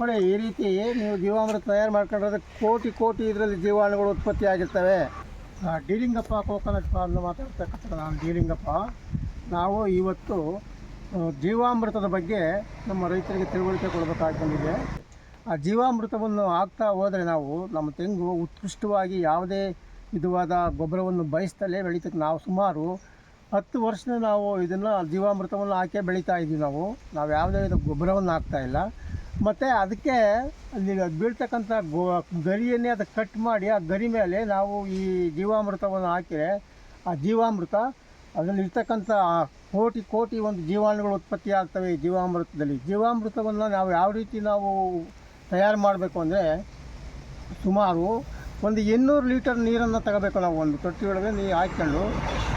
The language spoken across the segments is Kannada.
ನೋಡಿ ಈ ರೀತಿ ನೀವು ಜೀವಾಮೃತ ತಯಾರು ಮಾಡ್ಕೊಂಡ್ರೆ ಕೋಟಿ ಕೋಟಿ ಇದರಲ್ಲಿ ಜೀವಾಣುಗಳು ಉತ್ಪತ್ತಿ ಆಗಿರ್ತವೆ. ಡಿಲಿಂಗಪ್ಪ ಕೋಕೋನಟ್ ಫಾರ್ಮ್ ಮಾತಾಡ್ತಕ್ಕಂಥ ನಾನು, ಡೀಲಿಂಗಪ್ಪ. ನಾವು ಇವತ್ತು ಜೀವಾಮೃತದ ಬಗ್ಗೆ ನಮ್ಮ ರೈತರಿಗೆ ತಿಳುವಳಿಕೆ ಕೊಡಬೇಕಾಗಿ ಬಂದಿದೆ. ಆ ಜೀವಾಮೃತವನ್ನು ಹಾಕ್ತಾ ಹೋದರೆ ನಾವು ನಮ್ಮ ತೆಂಗು ಉತ್ಕೃಷ್ಟವಾಗಿ ಯಾವುದೇ ವಿಧವಾದ ಗೊಬ್ಬರವನ್ನು ಬಯಸ್ತಲೇ ಬೆಳೀತಕ್ಕೆ ನಾವು ಸುಮಾರು ಹತ್ತು ವರ್ಷದ ನಾವು ಇದನ್ನು ಜೀವಾಮೃತವನ್ನು ಹಾಕೇ ಬೆಳೀತಾ ಇದ್ದೀವಿ ನಾವು. ನಾವು ಯಾವುದೇ ವಿಧ ಗೊಬ್ಬರವನ್ನು ಹಾಕ್ತಾ ಇಲ್ಲ. ಮತ್ತು ಅದಕ್ಕೆ ಅಲ್ಲಿ ಬೀಳ್ತಕ್ಕಂಥ ಗೋ ಗರಿಯನ್ನೇ ಅದಕ್ಕೆ ಕಟ್ ಮಾಡಿ ಆ ಗರಿ ಮೇಲೆ ನಾವು ಈ ಜೀವಾಮೃತವನ್ನು ಹಾಕಿದರೆ ಆ ಜೀವಾಮೃತ ಅದರಲ್ಲಿ ಇರ್ತಕ್ಕಂಥ ಕೋಟಿ ಕೋಟಿ ಒಂದು ಜೀವಾಣುಗಳು ಉತ್ಪತ್ತಿ ಆಗ್ತವೆ ಈ ಜೀವಾಮೃತದಲ್ಲಿ. ಜೀವಾಮೃತವನ್ನು ನಾವು ಯಾವ ರೀತಿ ನಾವು ತಯಾರು ಮಾಡಬೇಕು ಅಂದರೆ ಸುಮಾರು ಒಂದು ಎನ್ನೂರು ಲೀಟರ್ ನೀರನ್ನು ತಗೋಬೇಕು ನಾವು ಒಂದು ತೊಟ್ಟಿ ಒಳಗೆ ನೀರು ಹಾಕ್ಕೊಂಡು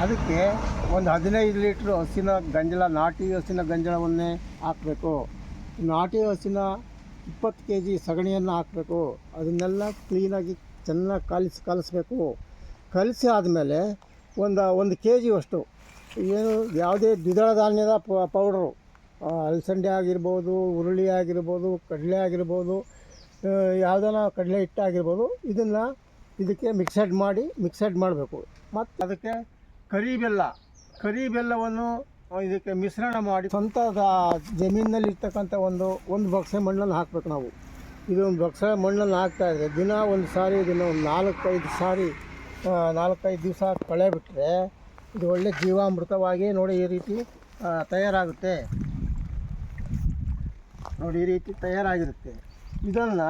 ಅದಕ್ಕೆ ಒಂದು ಹದಿನೈದು ಲೀಟ್ರ್ ಹಸಿನ ಗಂಜಲ, ನಾಟಿ ಹಸಿನ ಗಂಜಲವನ್ನೇ ಹಾಕಬೇಕು. ನಾಟಿ ಹಸಿನ ಇಪ್ಪತ್ತು ಕೆ ಜಿ ಸಗಣಿಯನ್ನು ಹಾಕಬೇಕು. ಅದನ್ನೆಲ್ಲ ಕ್ಲೀನಾಗಿ ಚೆನ್ನಾಗಿ ಕಲಿಸಿ, ಕಲಿಸ್ಬೇಕು. ಕಲಸಿ ಆದಮೇಲೆ ಒಂದು ಒಂದು ಕೆ ಜಿಯಷ್ಟು ಏನು ಯಾವುದೇ ದ್ವಿದಳ ಧಾನ್ಯದ ಪೌಡ್ರು. ಅಲಸಂಡೆ ಆಗಿರ್ಬೋದು, ಹುರುಳಿ ಆಗಿರ್ಬೋದು, ಕಡಲೆ ಆಗಿರ್ಬೋದು ಯಾವುದನ್ನ ಕಡಲೆ ಹಿಟ್ಟಾಗಿರ್ಬೋದು ಇದನ್ನು ಇದಕ್ಕೆ ಮಿಕ್ಸಡ್ ಮಾಡಿ, ಮಿಕ್ಸಡ್ ಮಾಡಬೇಕು. ಮತ್ತು ಅದಕ್ಕೆ ಕರಿ ಬೆಲ್ಲ ಕರಿ ಬೆಲ್ಲವನ್ನು ಇದಕ್ಕೆ ಮಿಶ್ರಣ ಮಾಡಿ ಸ್ವಂತ ಜಮೀನಿನಲ್ಲಿ ಇರ್ತಕ್ಕಂಥ ಒಂದು ಒಂದು ಬಕ್ಸೆ ಮಣ್ಣನ್ನು ಹಾಕಬೇಕು ನಾವು. ಇದು ಒಂದು ಬಕ್ಸೆ ಮಣ್ಣನ್ನು ಹಾಕ್ತಾ ಇದ್ರೆ ದಿನ ಒಂದು ಸಾರಿ ಇದನ್ನು ಒಂದು ನಾಲ್ಕೈದು ಸಾರಿ ನಾಲ್ಕೈದು ದಿವಸ ಕಳೆ ಬಿಟ್ಟರೆ ಇದು ಒಳ್ಳೆ ಜೀವಾಮೃತವಾಗಿ ನೋಡಿ ಈ ರೀತಿ ತಯಾರಾಗುತ್ತೆ. ನೋಡಿ ಈ ರೀತಿ ತಯಾರಾಗಿರುತ್ತೆ. ಇದನ್ನು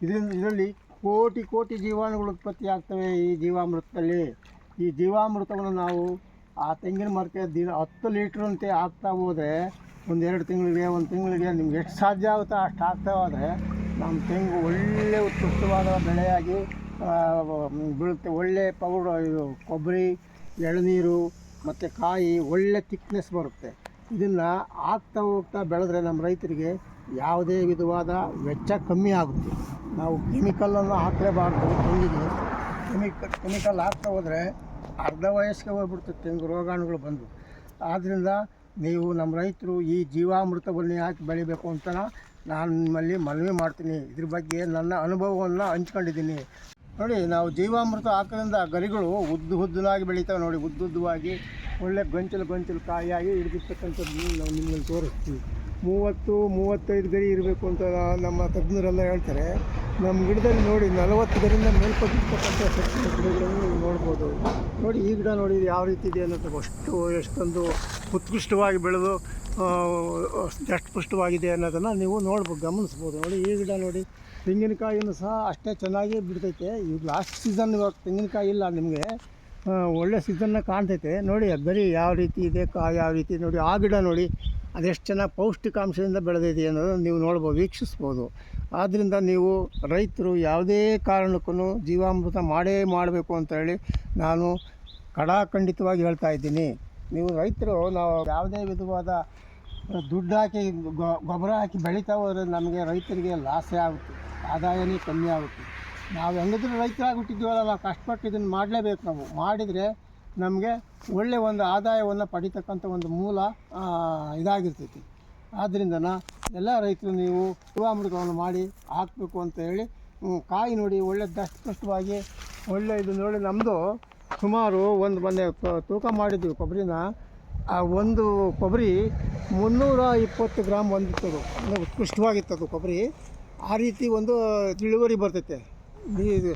ಇದರಿಂದ ಇದರಲ್ಲಿ ಕೋಟಿ ಕೋಟಿ ಜೀವಾಣುಗಳು ಉತ್ಪತ್ತಿ ಆಗ್ತವೆ ಈ ಜೀವಾಮೃತದಲ್ಲಿ. ಈ ಜೀವಾಮೃತವನ್ನು ನಾವು ಆ ತೆಂಗಿನ ಮರಕ್ಕೆ ದಿನ ಹತ್ತು ಲೀಟ್ರ್ ಅಂತ ಆಗ್ತಾ ಹೋದರೆ ಒಂದು ಎರಡು ತಿಂಗಳಿಗೆ, ಒಂದು ತಿಂಗಳಿಗೆ ನಿಮ್ಗೆ ಎಷ್ಟು ಸಾಧ್ಯ ಆಗುತ್ತೋ ಅಷ್ಟು ಆಗ್ತಾ ಹೋದರೆ ನಮ್ಮ ತೆಂಗು ಒಳ್ಳೆ ಉತ್ಕೃಷ್ಟವಾದ ಬೆಳೆಯಾಗಿ ಬೀಳುತ್ತೆ. ಒಳ್ಳೆ ಪೌಡ್ರ್ ಇದು ಕೊಬ್ಬರಿ, ಎಳನೀರು ಮತ್ತು ಕಾಯಿ ಒಳ್ಳೆ ತಿಕ್ನೆಸ್ ಬರುತ್ತೆ. ಇದನ್ನು ಆಗ್ತಾ ಹೋಗ್ತಾ ಬೆಳೆದ್ರೆ ನಮ್ಮ ರೈತರಿಗೆ ಯಾವುದೇ ವಿಧವಾದ ವೆಚ್ಚ ಕಮ್ಮಿ ಆಗುತ್ತೆ. ನಾವು ಕೆಮಿಕಲನ್ನು ಹಾಕಲೇಬಾರ್ದು ತೆಂಗಿಗೆ. ಕೆಮಿಕಲ್ ಕೆಮಿಕಲ್ ಹಾಕ್ತಾ ಹೋದರೆ ಅರ್ಧ ವಯಸ್ಸಿಗೆ ಹೋಗ್ಬಿಡ್ತದೆ ತೆಂಗು ರೋಗಾಣುಗಳು ಬಂದು. ಆದ್ದರಿಂದ ನೀವು ನಮ್ಮ ರೈತರು ಈ ಜೀವಾಮೃತವನ್ನು ಯಾಕೆ ಬೆಳಿಬೇಕು ಅಂತ ನಾನು ನಿಮ್ಮಲ್ಲಿ ಮನವಿ ಮಾಡ್ತೀನಿ. ಇದ್ರ ಬಗ್ಗೆ ನನ್ನ ಅನುಭವವನ್ನು ಹಂಚ್ಕೊಂಡಿದ್ದೀನಿ. ನೋಡಿ, ನಾವು ಜೀವಾಮೃತ ಹಾಕೋದ್ರಿಂದ ಗರಿಗಳು ಉದ್ದು ಉದ್ದನಾಗಿ ಬೆಳೀತಾವೆ ನೋಡಿ ಉದ್ದುದ್ದವಾಗಿ ಒಳ್ಳೆ ಗೊಂಚಲು ಗೊಂಚಲು ಕಾಯಿಯಾಗಿ ಹಿಡಿದಿರ್ತಕ್ಕಂಥದ್ದು ನಾವು ನಿಮ್ಮಲ್ಲಿ ತೋರಿಸ್ತೀವಿ. ಮೂವತ್ತು, ಮೂವತ್ತೈದು ಗರಿ ಇರಬೇಕು ಅಂತ ನಮ್ಮ ತಜ್ಞರೆಲ್ಲ ಹೇಳ್ತಾರೆ. ನಮ್ಮ ಗಿಡದಲ್ಲಿ ನೋಡಿ, ನಲವತ್ತು ಗರಿಂದ ಮೇಲ್ಪಟ್ಟಿರ್ತಕ್ಕಂಥ ಸಸ್ಯ ಗಿಡಗಳನ್ನು ನೋಡ್ಬೋದು. ನೋಡಿ, ಈ ಗಿಡ ನೋಡಿ ಯಾವ ರೀತಿ ಇದೆ ಅನ್ನೋದು ಅಷ್ಟು ಎಷ್ಟೊಂದು ಉತ್ಕೃಷ್ಟವಾಗಿ ಬೆಳೆದು ಎಷ್ಟು ಪುಷ್ಟವಾಗಿದೆ ಅನ್ನೋದನ್ನು ನೀವು ನೋಡ್ಬೋದು ಗಮನಿಸ್ಬೋದು. ನೋಡಿ, ಈ ಗಿಡ ನೋಡಿ ತೆಂಗಿನಕಾಯಿಯನ್ನು ಸಹ ಅಷ್ಟೇ ಚೆನ್ನಾಗಿ ಬಿಡ್ತೈತೆ. ಈಗ ಲಾಸ್ಟ್ ಸೀಸನ್ ಇವಾಗ ತೆಂಗಿನಕಾಯಿ ಇಲ್ಲ ನಿಮಗೆ. ಒಳ್ಳೆ ಸೀಸನ್ನ ಕಾಣ್ತೈತೆ. ನೋಡಿ ಗರಿ ಯಾವ ರೀತಿ ಇದೆ, ಕಾಯಿ ಯಾವ ರೀತಿ ನೋಡಿ, ಆ ಗಿಡ ನೋಡಿ ಅದೆಷ್ಟು ಚೆನ್ನಾಗಿ ಪೌಷ್ಟಿಕಾಂಶದಿಂದ ಬೆಳೆದಿದೆ ಅನ್ನೋದನ್ನು ನೀವು ನೋಡ್ಬೋದು, ವೀಕ್ಷಿಸ್ಬೋದು. ಆದ್ದರಿಂದ ನೀವು ರೈತರು ಯಾವುದೇ ಕಾರಣಕ್ಕೂ ಜೀವಾಮೃತ ಮಾಡೇ ಮಾಡಬೇಕು ಅಂತ ಹೇಳಿ ನಾನು ಕಡಾಖಂಡಿತವಾಗಿ ಹೇಳ್ತಾ ಇದ್ದೀನಿ. ನೀವು ರೈತರು ನಾವು ಯಾವುದೇ ವಿಧವಾದ ದುಡ್ಡು ಹಾಕಿ ಗೊಬ್ಬರ ಹಾಕಿ ಬೆಳೀತಾ ಹೋದರೆ ನಮಗೆ ರೈತರಿಗೆ ಲಾಸೇ ಆಗುತ್ತೆ, ಆದಾಯನೇ ಕಮ್ಮಿ ಆಗುತ್ತೆ. ನಾವು ಹೆಂಗಿದ್ರು ರೈತರಾಗ್ಬಿಟ್ಟಿದ್ದೀವಲ್ಲ, ನಾವು ಕಷ್ಟಪಟ್ಟು ಇದನ್ನು ಮಾಡಲೇಬೇಕು ನಾವು. ಮಾಡಿದರೆ ನಮಗೆ ಒಳ್ಳೆಯ ಒಂದು ಆದಾಯವನ್ನು ಪಡಿತಕ್ಕಂಥ ಒಂದು ಮೂಲ ಇದಾಗಿರ್ತೈತಿ. ಆದ್ದರಿಂದ ಎಲ್ಲ ರೈತರು ನೀವು ಜೀವಾಮೃತವನ್ನು ಮಾಡಿ ಹಾಕಬೇಕು ಅಂತ ಹೇಳಿ ಕಾಯಿ ನೋಡಿ ಒಳ್ಳೆ ದಷ್ಟಪುಷ್ಟವಾಗಿ ಒಳ್ಳೆ ಇದು ನೋಡಿ ನಮ್ಮದು ಸುಮಾರು ಒಂದು ಮೊನ್ನೆ ತೂಕ ಮಾಡಿದ್ವಿ ಕೊಬ್ಬರಿನ. ಆ ಒಂದು ಕೊಬ್ಬರಿ ಮುನ್ನೂರ ಇಪ್ಪತ್ತು ಗ್ರಾಮ್ ಅಂದರೆ ಉತ್ಕೃಷ್ಟವಾಗಿತ್ತದು ಕೊಬ್ಬರಿ. ಆ ರೀತಿ ಒಂದು ಇಳುವರಿ ಬರ್ತೈತೆ. ನೀವು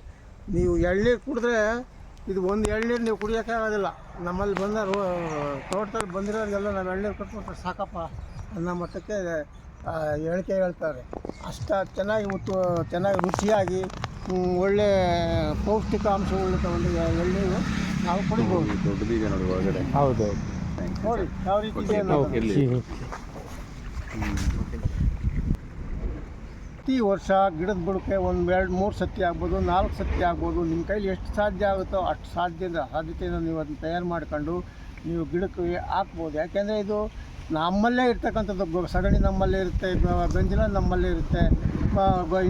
ನೀವು ಎಳ್ನೀರು ಕುಡಿದ್ರೆ ಇದು ಒಂದು ಎಳ್ನೀರು ನೀವು ಕುಡಿಯೋಕ್ಕೆ ಆಗೋದಿಲ್ಲ. ನಮ್ಮಲ್ಲಿ ಬಂದ ರೋ- ತೋಟದಲ್ಲಿ ಬಂದಿರೋರಿಗೆಲ್ಲ ನಾವು ಎಳ್ನೀರು ಕಟ್ಬಿಟ್ರೆ ಸಾಕಪ್ಪ ಅನ್ನೋ ಮಟ್ಟಕ್ಕೆ ಹೇಳಿಕೆ ಹೇಳ್ತಾರೆ. ಅಷ್ಟು ಚೆನ್ನಾಗಿ ಉತ್ತು ಚೆನ್ನಾಗಿ ರುಚಿಯಾಗಿ ಒಳ್ಳೆ ಪೌಷ್ಟಿಕಾಂಶಗಳು ತಗೊಂಡು ಎಳ್ನೀರು ನಾವು ಕುಡಿಬೋದು. ದೊಡ್ಡದಿದೆ ನೋಡಿ ಒಳಗಡೆ. ಹೌದು. ನೋಡಿ ಯಾವ ರೀತಿ ಇದೆ ಪ್ರತಿ ವರ್ಷ ಗಿಡದ ಬುಡಕ್ಕೆ ಒಂದು ಎರಡು ಮೂರು ಸತಿ ಆಗ್ಬೋದು, ನಾಲ್ಕು ಸತಿ ಆಗ್ಬೋದು. ನಿಮ್ಮ ಕೈಲಿ ಎಷ್ಟು ಸಾಧ್ಯ ಆಗುತ್ತೋ ಅಷ್ಟು ಸಾಧ್ಯ ಸಾಧ್ಯತೆಯಿಂದ ನೀವು ಅದನ್ನು ತಯಾರು ಮಾಡ್ಕೊಂಡು ನೀವು ಗಿಡಕ್ಕೆ ಹಾಕ್ಬೋದು. ಯಾಕೆಂದರೆ ಇದು ನಮ್ಮಲ್ಲೇ ಇರ್ತಕ್ಕಂಥದ್ದು ಸಗಣಿ ನಮ್ಮಲ್ಲೇ ಇರುತ್ತೆ ಬೆಂಜಲ ನಮ್ಮಲ್ಲೇ ಇರುತ್ತೆ.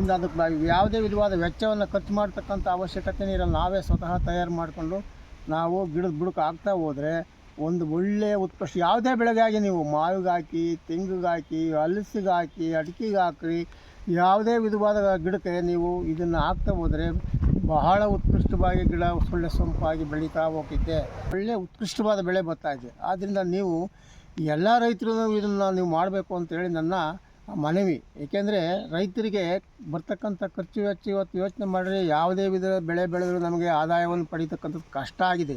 ಇಂದ ಅದಕ್ಕೆ ಯಾವುದೇ ವಿಧವಾದ ವೆಚ್ಚವನ್ನು ಖರ್ಚು ಮಾಡ್ತಕ್ಕಂಥ ಅವಶ್ಯಕತೆ ಇರಲ್ಲ. ನಾವೇ ಸ್ವತಃ ತಯಾರು ಮಾಡಿಕೊಂಡು ನಾವು ಗಿಡದ ಬುಡಕ್ಕೆ ಹಾಕ್ತಾ ಹೋದರೆ ಒಂದು ಒಳ್ಳೆಯ ಉತ್ಕೃಷ್ಟ ಯಾವುದೇ ಬೆಳೆಗಾಗಿ ನೀವು ಮಾವಿಗಾಕಿ ಹಾಕಿ ತೆಂಗಿಗೆ ಹಾಕಿ ಹಾಕಿ ಯಾವುದೇ ವಿಧವಾದ ಗಿಡಕ್ಕೆ ನೀವು ಇದನ್ನು ಹಾಕ್ತಾ ಹೋದರೆ ಬಹಳ ಉತ್ಕೃಷ್ಟವಾಗಿ ಗಿಡ ಸೊಳ್ಳೆ ಸೊಂಪಾಗಿ ಬೆಳೀತಾ ಹೋಗಿದ್ದೆ ಒಳ್ಳೆಯ ಉತ್ಕೃಷ್ಟವಾದ ಬೆಳೆ ಬರ್ತಾ ಇದೆ. ಆದ್ದರಿಂದ ನೀವು ಎಲ್ಲ ರೈತರು ಇದನ್ನು ನೀವು ಮಾಡಬೇಕು ಅಂತೇಳಿ ನನ್ನ ಮನವಿ. ಏಕೆಂದರೆ ರೈತರಿಗೆ ಬರ್ತಕ್ಕಂಥ ಖರ್ಚು ವೆಚ್ಚ ಇವತ್ತು ಯೋಚನೆ ಮಾಡಿದ್ರೆ ಯಾವುದೇ ವಿಧ ಬೆಳೆ ಬೆಳೆದರೂ ನಮಗೆ ಆದಾಯವನ್ನು ಪಡೀತಕ್ಕಂಥದ್ದು ಕಷ್ಟ ಆಗಿದೆ.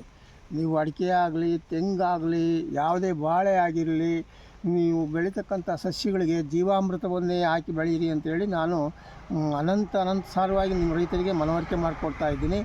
ನೀವು ಅಡಿಕೆ ಆಗಲಿ ತೆಂಗಾಗಲಿ, ಯಾವುದೇ ಬಾಳೆ ಆಗಿರಲಿ ನೀವು ಬೆಳೀತಕ್ಕಂಥ ಸಸ್ಯಗಳಿಗೆ ಜೀವಾಮೃತವನ್ನೇ ಹಾಕಿ ಬೆಳೀರಿ ಅಂತೇಳಿ ನಾನು ಅನಂತ ಅನಂತ ಸಾರವಾಗಿ ನಿಮ್ಮ ರೈತರಿಗೆ ಮನವರಿಕೆ ಮಾಡಿಕೊಡ್ತಾ ಇದ್ದೀನಿ.